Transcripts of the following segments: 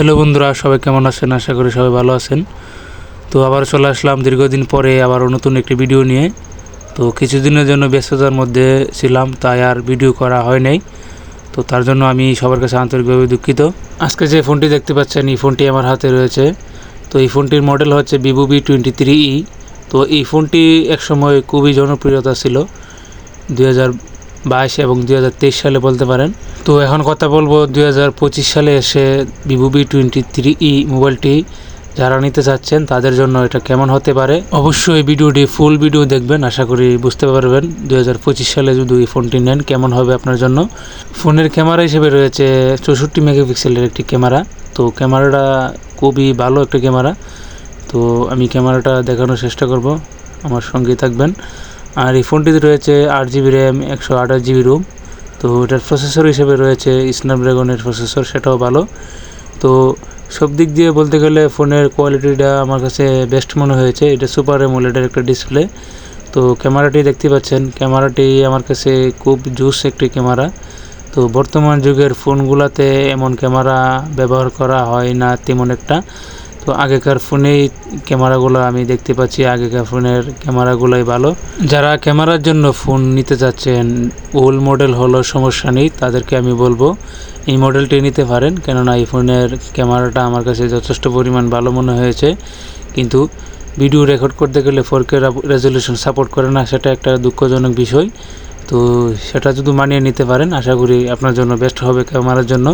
Hello বন্ধুরা, সবাই কেমন আছেন? আশা করি সবাই ভালো আছেন। তো আবার চলে আসলাম দীর্ঘদিন পরে আবার নতুন একটি ভিডিও নিয়ে। তো কিছুদিনের জন্য ব্যস্ততার মধ্যে ছিলাম, তাই আর ভিডিও করা হয় নাই। তো তার জন্য আমি সবার কাছে আন্তরিকভাবে দুঃখিত। আজকে যে ফোনটি দেখতে পাচ্ছেন, এই ফোনটি আমার হাতে রয়েছে। তো এই ফোনটির মডেল হচ্ছে Vivo B twenty three E তো এই ফোনটি একসময় খুবই জনপ্রিয়তা ছিল। দুই হাজার বাইশ এবং দুই হাজার তেইশ সালে বলতে পারেন। তো এখন কথা বলব, দুই হাজার পঁচিশ সালে এসে Vivo B twenty three E মোবাইলটি যারা নিতে চাচ্ছেন, তাদের জন্য এটা কেমন হতে পারে? অবশ্যই ভিডিওটি ফুল ভিডিও দেখবেন, আশা করি বুঝতে পারবেন। দুই হাজার পঁচিশ সালে যদি এই ফোনটি নেন, কেমন হবে আপনার জন্য? ফোনের ক্যামেরা হিসেবে রয়েছে চৌষট্টি মেগাপিক্সেলের একটি ক্যামেরা। তো ক্যামেরাটা খুবই ভালো একটা ক্যামেরা। তো আমি ক্যামেরাটা দেখানোর চেষ্টা করব, আমার সঙ্গেই থাকবেন। আর এই ফোনটিতে রয়েছে আট জিবি র্যাম একশো আঠাশ জিবি রোম তো এটার প্রসেসর হিসেবে রয়েছে স্ন্যাপড্রাগনের প্রসেসর সেটাও ভালো। তো সব দিক দিয়ে বলতে গেলে ফোনের কোয়ালিটিটা আমার কাছে বেস্ট মনে হয়েছে। এটা সুপার এমোলেডের একটা ডিসপ্লে তো ক্যামেরাটি দেখতে পাচ্ছেন। ক্যামেরাটি আমার কাছে খুব জুস একটি ক্যামেরা। তো বর্তমান যুগের ফোনগুলোতে এমন ক্যামেরা ব্যবহার করা হয় না তেমন একটা। তো আগেকার ফোনেই ক্যামেরাগুলো আমি দেখতে পাচ্ছি, আগেকার ফোনের ক্যামেরাগুলোই ভালো। যারা ক্যামেরার জন্য ফোন নিতে চাচ্ছেন, ওল্ড মডেল হলো সমস্যা নেই, তাদেরকে আমি বলব, এই মডেলটি নিতে পারেন, কেননা এই ফোনের ক্যামেরাটা আমার কাছে যথেষ্ট পরিমাণ ভালো মনে হয়েছে। কিন্তু ভিডিও রেকর্ড করতে গেলে ফোর কে রেজলিউশন সাপোর্ট করে না, সেটা একটা দুঃখজনক বিষয়। তো সেটা যদি মানিয়ে নিতে পারেন, আশা করি আপনার জন্য বেস্ট হবে ক্যামেরার জন্য।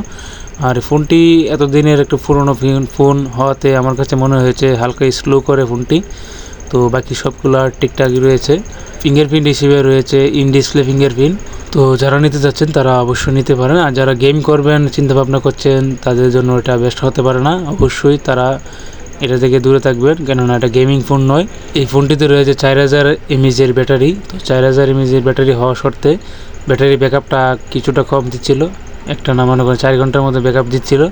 আর ফোনটি এতদিনের একটু পুরনো ফোন হওয়াতে আমার কাছে মনে হয়েছে হালকা স্লো করে ফোনটি। তো বাকি সবগুলো ঠিকঠাকই রয়েছে। ফিঙ্গারপ্রিন্ট হিসেবে রয়েছে ইন ডিসপ্লে ফিঙ্গারপ্রিন্ট তো যারা নিতে চাচ্ছেন তারা অবশ্যই নিতে পারেন। আর যারা গেম করবেন চিন্তা ভাবনা করছেন, তাদের জন্য এটা বেস্ট হতে পারে না। অবশ্যই তারা এটা থেকে দূরে থাকবেন, কেননা এটা গেমিং ফোন নয়। এই ফোনটিতে রয়েছে চার হাজার এমএজের ব্যাটারি। তো চার হাজার এমএজের ব্যাটারি হওয়া সত্ত্বে ব্যাটারি ব্যাকআপটা কিছুটা কম দিচ্ছিল। একটা নামানো করে চার ঘণ্টার মধ্যে ব্যাকআপ দিচ্ছিল।